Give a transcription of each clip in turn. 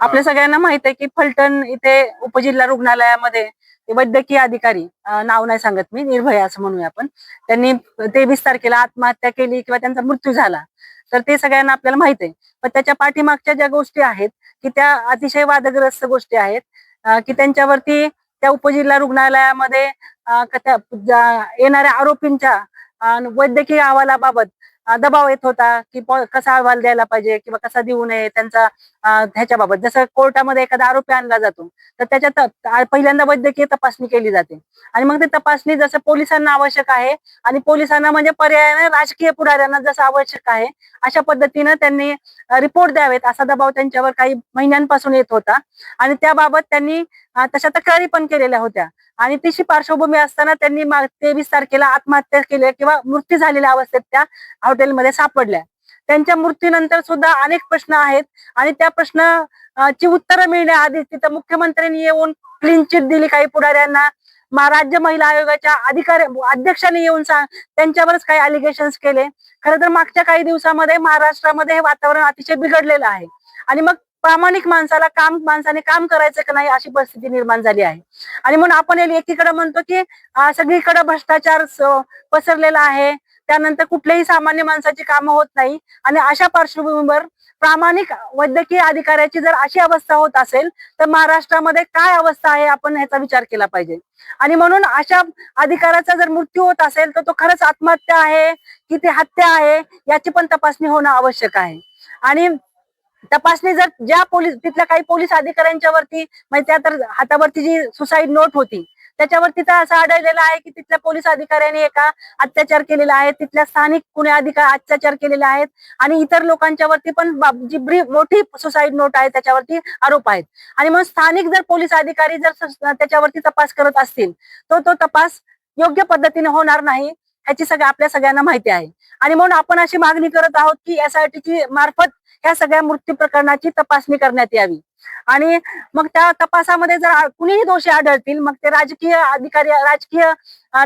आपल्या सगळ्यांना माहीत आहे की फलटण इथे उपजिल्हा रुग्णालयामध्ये वैद्यकीय अधिकारी नाव नाही सांगत मी निर्भया असं म्हणूया आपण. त्यांनी तेवीस तारखेला आत्महत्या केली किंवा त्यांचा मृत्यू झाला. तर ते सगळ्यांना आपल्याला माहीत आहे. पण त्याच्या पाठीमागच्या ज्या गोष्टी आहेत की त्या अतिशय वादग्रस्त गोष्टी आहेत की त्यांच्यावरती त्या उपजिल्हा रुग्णालयामध्ये येणाऱ्या आरोपींच्या वैद्यकीय अहवालाबाबत दबाव येत होता की कसा अहवाल द्यायला पाहिजे किंवा कसा देऊ नये त्यांचा ह्याच्याबाबत. जसं कोर्टामध्ये एखादा आरोपी आणला जातो तर त्याच्यात पहिल्यांदा वैद्यकीय तपासणी केली जाते. आणि मग ती तपासणी जसं पोलिसांना आवश्यक आहे आणि पोलिसांना म्हणजे पर्यायाने राजकीय पुढाऱ्यांना जसं आवश्यक आहे अशा पद्धतीनं त्यांनी रिपोर्ट द्यावेत. असा दबाव त्यांच्यावर काही महिन्यांपासून येत होता. आणि त्याबाबत त्यांनी तशा तक्रारी पण केलेल्या होत्या. आणि तिची पार्श्वभूमी असताना त्यांनी तेवीस तारखेला आत्महत्या केल्या किंवा मृत्यू झालेल्या अवस्थेत त्या हॉटेलमध्ये सापडल्या. त्यांच्या मृत्यूनंतर सुद्धा अनेक प्रश्न आहेत आणि त्या प्रश्न ची उत्तरं मिळण्याआधी तिथं मुख्यमंत्र्यांनी येऊन क्लीन चिट दिली. काही पुढाऱ्यांना मा- राज्य महिला आयोगाच्या अधिकारी अध्यक्षांनी येऊन सांग त्यांच्यावरच काही अलिगेशन्स केले. खरं तर मागच्या काही दिवसामध्ये महाराष्ट्रामध्ये हे वातावरण अतिशय बिघडलेलं आहे. आणि मग प्रामाणिक माणसाला काम माणसाने काम करायचं का नाही अशी परिस्थिती निर्माण झाली आहे. आणि म्हणून आपण एकीकडे म्हणतो की सगळीकडे भ्रष्टाचार पसरलेला आहे. त्यानंतर कुठल्याही सामान्य माणसाची कामं होत नाही. आणि अशा पार्श्वभूमीवर प्रामाणिक वैद्यकीय अधिकाऱ्याची जर अशी अवस्था होत असेल तर महाराष्ट्रामध्ये काय अवस्था आहे आपण ह्याचा विचार केला पाहिजे. आणि म्हणून अशा अधिकाऱ्याचा जर मृत्यू होत असेल तर तो खरंच आत्महत्या आहे की ती हत्या आहे याची पण तपासणी होणं आवश्यक आहे. आणि तपासणी जर ज्या पोलीस तिथल्या काही पोलीस अधिकाऱ्यांच्या वरती म्हणजे त्या तर हातावरती जी सुसाईड नोट होती त्याच्यावरती तर असं आढळलेलं आहे की तिथल्या पोलीस अधिकाऱ्यांनी एका अत्याचार केलेला आहे तिथल्या स्थानिक कुणी अधिकार अत्याचार केलेले आहेत आणि इतर लोकांच्या वरती पण जी ब्री- मोठी सुसाईड नोट आहे त्याच्यावरती आरोप आहेत. आणि मग स्थानिक जर पोलीस अधिकारी जर त्याच्यावरती तपास करत असतील तो तो तपास योग्य पद्धतीने होणार नाही. ह्याची सगळ्या आपल्या सगळ्यांना माहिती आहे. आणि म्हणून आपण अशी मागणी करत आहोत की एसआयटीची मार्फत ह्या सगळ्या मृत्यू प्रकरणाची तपासणी करण्यात यावी. आणि मग त्या तपासामध्ये जर कुणीही दोषी आढळतील मग ते राजकीय अधिकारी राजकीय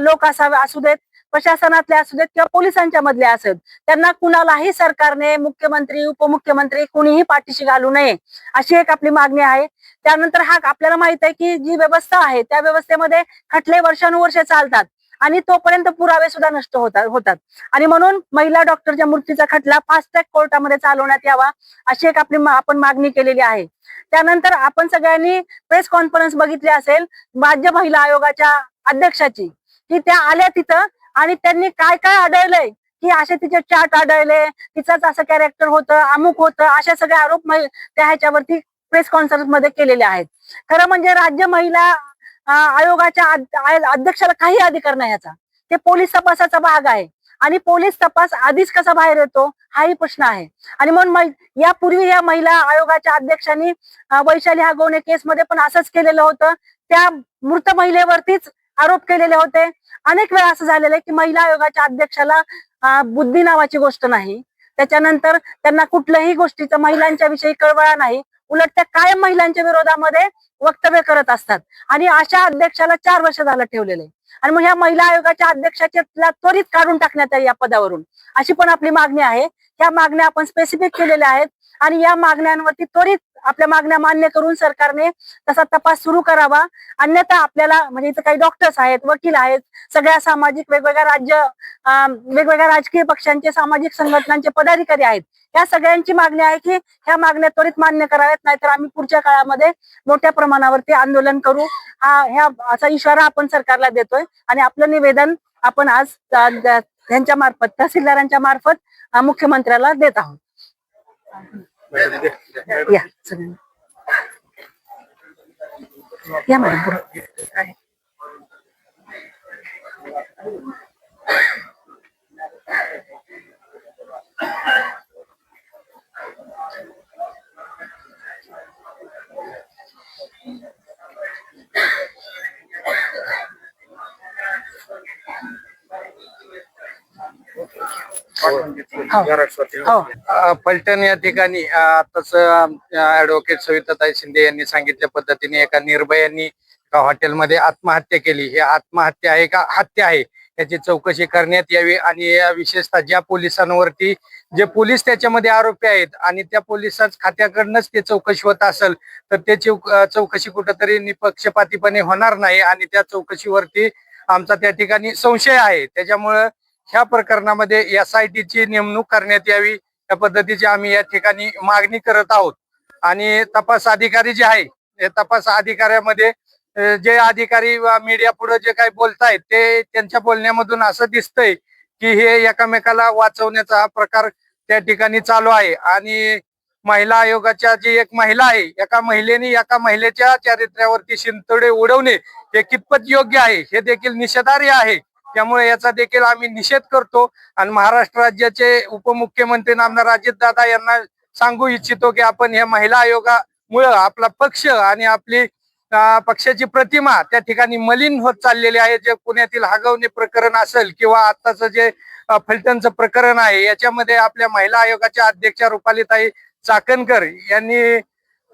लोक असावे असू देत प्रशासनातले असू देत किंवा पोलिसांच्या मधले असत त्यांना कुणालाही सरकारने मुख्यमंत्री उपमुख्यमंत्री कुणीही पाठीशी घालू नये अशी एक आपली मागणी आहे. त्यानंतर हा आपल्याला माहीत आहे की जी व्यवस्था आहे त्या व्यवस्थेमध्ये खटले वर्षानुवर्षे चालतात. आणि तोपर्यंत पुरावे सुद्धा नष्ट होतात होतात. आणि म्हणून महिला डॉक्टरच्या मृत्यूचा खटला फास्ट ट्रॅक कोर्टामध्ये चालवण्यात यावा अशी एक आपली आपण मागणी केलेली आहे. त्यानंतर आपण सगळ्यांनी प्रेस कॉन्फरन्स बघितली असेल राज्य महिला आयोगाच्या अध्यक्षाची. की त्या आल्या तिथं आणि त्यांनी काय काय आढळलंय? की असे तिचे चार्ट आढळले तिचंच असं कॅरेक्टर होतं अमुक होतं अशा सगळे आरोप त्या ह्याच्यावरती प्रेस कॉन्फरन्समध्ये केलेले आहेत. खरं म्हणजे राज्य महिला आयोगाच्या अध्यक्षाला काही अधिकार नाही याचा. ते पोलीस तपासाचा भाग आहे. आणि पोलीस तपास आधीच कसा बाहेर येतो हाही प्रश्न आहे. आणि म्हणून यापूर्वी या महिला आयोगाच्या अध्यक्षांनी वैशाली हा गोणे केसमध्ये पण असंच केलेलं होतं. त्या मृत महिलेवरतीच आरोप केलेले होते. अनेक वेळा असं झालेलं आहे की महिला आयोगाच्या अध्यक्षाला बुद्धी नावाची गोष्ट नाही. त्याच्यानंतर त्यांना कुठल्याही गोष्टीचं महिलांच्या विषयी कळवळा नाही. उलट त्या कायम महिलांच्या विरोधामध्ये वक्तव्य करत असतात. आणि अशा अध्यक्षाला चार वर्ष झालं ठेवलेलं आहे. आणि मग ह्या महिला आयोगाच्या अध्यक्षाच्या त्वरित काढून टाकण्यात या पदावरून. अशी पण आपली मागणी आहे. ह्या मागण्या आपण स्पेसिफिक केलेल्या आहेत. आणि या मागण्यांवरती त्वरित आपल्या मागण्या मान्य करून सरकारने तसा तपास सुरू करावा. अन्यथा आपल्याला म्हणजे इथं काही डॉक्टर्स आहेत वकील आहेत सगळ्या सामाजिक वेगवेगळ्या राज्य वेगवेगळ्या राजकीय पक्षांचे सामाजिक संघटनांचे पदाधिकारी आहेत. या सगळ्यांची मागणी आहे की ह्या मागण्या त्वरित मान्य कराव्यात नाहीतर आम्ही पुढच्या काळामध्ये मोठ्या प्रमाणावरती आंदोलन करू. हा ह्या असा इशारा आपण सरकारला देतोय. आणि आपलं निवेदन आपण आज त्यांच्या मार्फत तहसीलदारांच्या मार्फत मुख्यमंत्र्याला देत आहोत. या सगळ्यांनी या मॅडम पुढं. हो. अ, फलटण या ठिकाणी अ, आताच ऍडव्होकेट सविताताई शिंदे यांनी सांगितल्या पद्धतीने एका निर्भयांनी एका हॉटेलमध्ये आत्महत्या केली. ही आत्महत्या आहे का? हत्या आहे. याची चौकशी करण्यात यावी आणि या विशेषतः ज्या पोलिसांवरती जे पोलीस त्याच्यामध्ये आरोपी आहेत आणि त्या पोलिसांच खात्याकडनंच ते चौकशी होत असेल तर त्याची अ, चौकशी कुठंतरी निपक्षपातीपणे होणार नाही आणि त्या चौकशीवरती आमचा त्या ठिकाणी संशय आहे. त्याच्यामुळं ह्या प्रकरणामध्ये एस आय टीची नेमणूक करण्यात यावी या पद्धतीची आम्ही या ठिकाणी मागणी करत आहोत. आणि तपास अधिकारी जे आहे तपास अधिकाऱ्यामध्ये जे अधिकारी मीडिया पुढे जे काही बोलतायत ते त्यांच्या बोलण्यामधून असं दिसतंय की हे एकमेकाला वाचवण्याचा हा प्रकार त्या ठिकाणी चालू आहे. आणि महिला आयोगाच्या जी एक महिला आहे एका महिलेने एका महिलेच्या चारित्र्यावरती शिंतोडे उडवणे हे कितपत योग्य आहे हे देखील निषेधार्ह आहे. त्यामुळे याचा देखील आम्ही निषेध करतो. आणि महाराष्ट्र राज्याचे उपमुख्यमंत्री नामदार अजितदादा यांना सांगू इच्छितो की आपण या महिला आयोगामुळं आपला पक्ष आणि आपली पक्षाची प्रतिमा त्या ठिकाणी मलिन होत चाललेली आहे. जे पुण्यातील हागवणी प्रकरण असेल किंवा आताचं जे फलटणचं प्रकरण आहे याच्यामध्ये आपल्या महिला आयोगाच्या अध्यक्षा रुपालीताई चाकणकर यांनी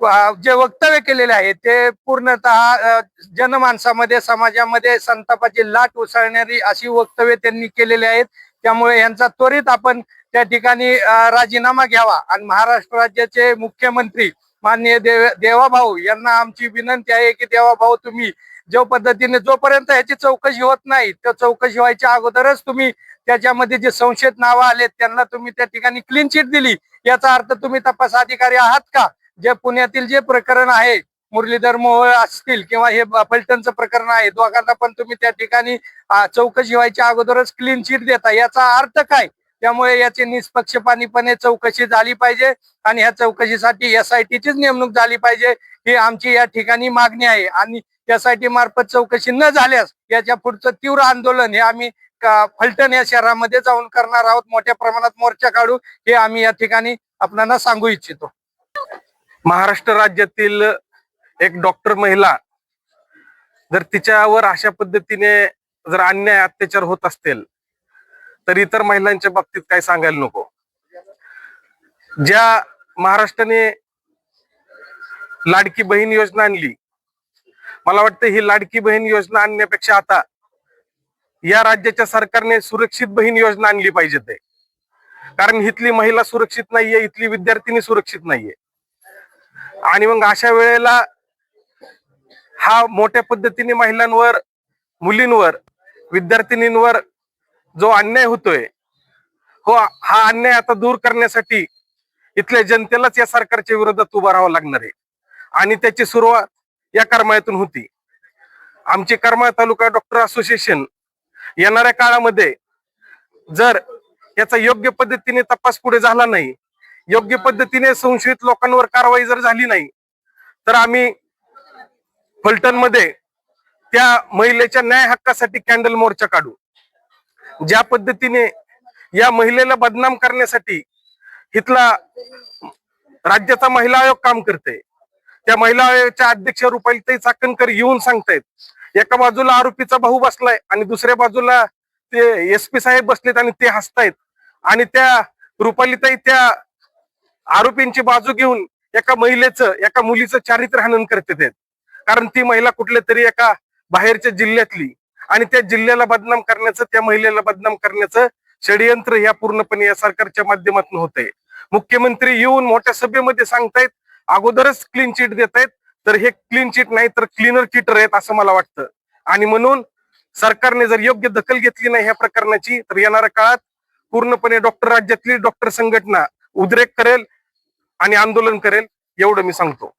जे वक्तव्य केलेले आहे ते पूर्णतः जनमानसामध्ये समाजामध्ये संतापाची लाट उसळणारी अशी वक्तव्य त्यांनी केलेली आहेत. त्यामुळे यांचा त्वरित आपण त्या ठिकाणी राजीनामा घ्यावा. आणि महाराष्ट्र राज्याचे मुख्यमंत्री माननीय देव देवाभाऊ यांना आमची विनंती आहे की देवाभाऊ तुम्ही जो पद्धतीने जोपर्यंत याची चौकशी होत नाही त्या चौकशी व्हायच्या अगोदरच तुम्ही त्याच्यामध्ये जे संशयित नावं आलेत त्यांना तुम्ही त्या ठिकाणी क्लीन चिट दिली. याचा अर्थ तुम्ही तपास अधिकारी आहात का? जे पुण्यातील जे प्रकरण आहे मुरलीधर मोहोळ असतील किंवा हे फलटणचं प्रकरण आहे दोघांना पण तुम्ही त्या ठिकाणी चौकशी व्हायच्या अगोदरच क्लीन चिट देता. याचा अर्थ काय? त्यामुळे याची निष्पक्षपातीपणे चौकशी झाली पाहिजे आणि ह्या चौकशीसाठी एस आय टीचीच नेमणूक झाली पाहिजे. ही आमची या ठिकाणी मागणी आहे. आणि एस आय टी मार्फत चौकशी न झाल्यास याच्या पुढचं तीव्र आंदोलन हे आम्ही फलटण या शहरामध्ये जाऊन करणार आहोत. मोठ्या प्रमाणात मोर्चा काढू हे आम्ही या ठिकाणी आपल्याला सांगू इच्छितो. महाराष्ट्र राज्यातील एक डॉक्टर महिला जर तिच्यावर अशा पद्धतीने जर अन्याय अत्याचार होत असतील तर इतर महिलांच्या बाबतीत काय सांगायला नको. ज्या महाराष्ट्राने लाडकी बहीण योजना आणली मला वाटतं ही लाडकी बहीण योजना आणण्यापेक्षा आता या राज्याच्या सरकारने सुरक्षित बहीण योजना आणली पाहिजे ते. कारण इथली महिला सुरक्षित नाहीये इथली विद्यार्थिनी सुरक्षित नाहीये. आणि मग अशा वेळेला हा मोठ्या पद्धतीने महिलांवर मुलींवर विद्यार्थिनींवर जो अन्याय होतोय हो हा अन्याय आता दूर करण्यासाठी इथल्या जनतेलाच या सरकारच्या विरोधात उभं राहावं लागणार आहे. आणि त्याची सुरुवात या करमाळ्यातून होती. आमचे करमाळा तालुका डॉक्टर असोसिएशन येणाऱ्या काळामध्ये जर याचा योग्य पद्धतीने तपास पुढे झाला नाही योग्य पद्धतीने संशयित लोकांवर कारवाई जर झाली नाही तर आम्ही फलटणमध्ये त्या महिलेच्या न्याय हक्कासाठी कॅन्डल मोर्चा काढू. ज्या पद्धतीने या महिलेला बदनाम करण्यासाठी इथला राज्याचा महिला आयोग काम करते त्या महिला आयोगाच्या अध्यक्ष रुपालीताई चाकणकर येऊन सांगतायत एका बाजूला आरोपीचा भाऊ बसलाय आणि दुसऱ्या बाजूला ते एस पी साहेब बसलेत आणि ते हसतायत. आणि त्या रुपालीताई त्या आरोपींची बाजू घेऊन एका महिलेचं एका मुलीचं चारित्र्य हनन करते ते. कारण ती महिला कुठल्या तरी एका बाहेरच्या जिल्ह्यातली आणि त्या जिल्ह्याला बदनाम करण्याचं त्या महिलेला बदनाम करण्याचं षडयंत्र या पूर्णपणे या सरकारच्या माध्यमातून होतंय. मुख्यमंत्री येऊन मोठ्या सभेमध्ये सांगतायत अगोदरच क्लीन चिट देत आहेत तर हे क्लीन चिट नाही तर क्लीनर चिटर आहेत असं मला वाटतं. आणि म्हणून सरकारने जर योग्य दखल घेतली नाही ह्या प्रकरणाची तर येणाऱ्या काळात पूर्णपणे डॉक्टर राज्यातली डॉक्टर संघटना उद्रेक करेल आणि आंदोलन करेल एवढं मी सांगतो.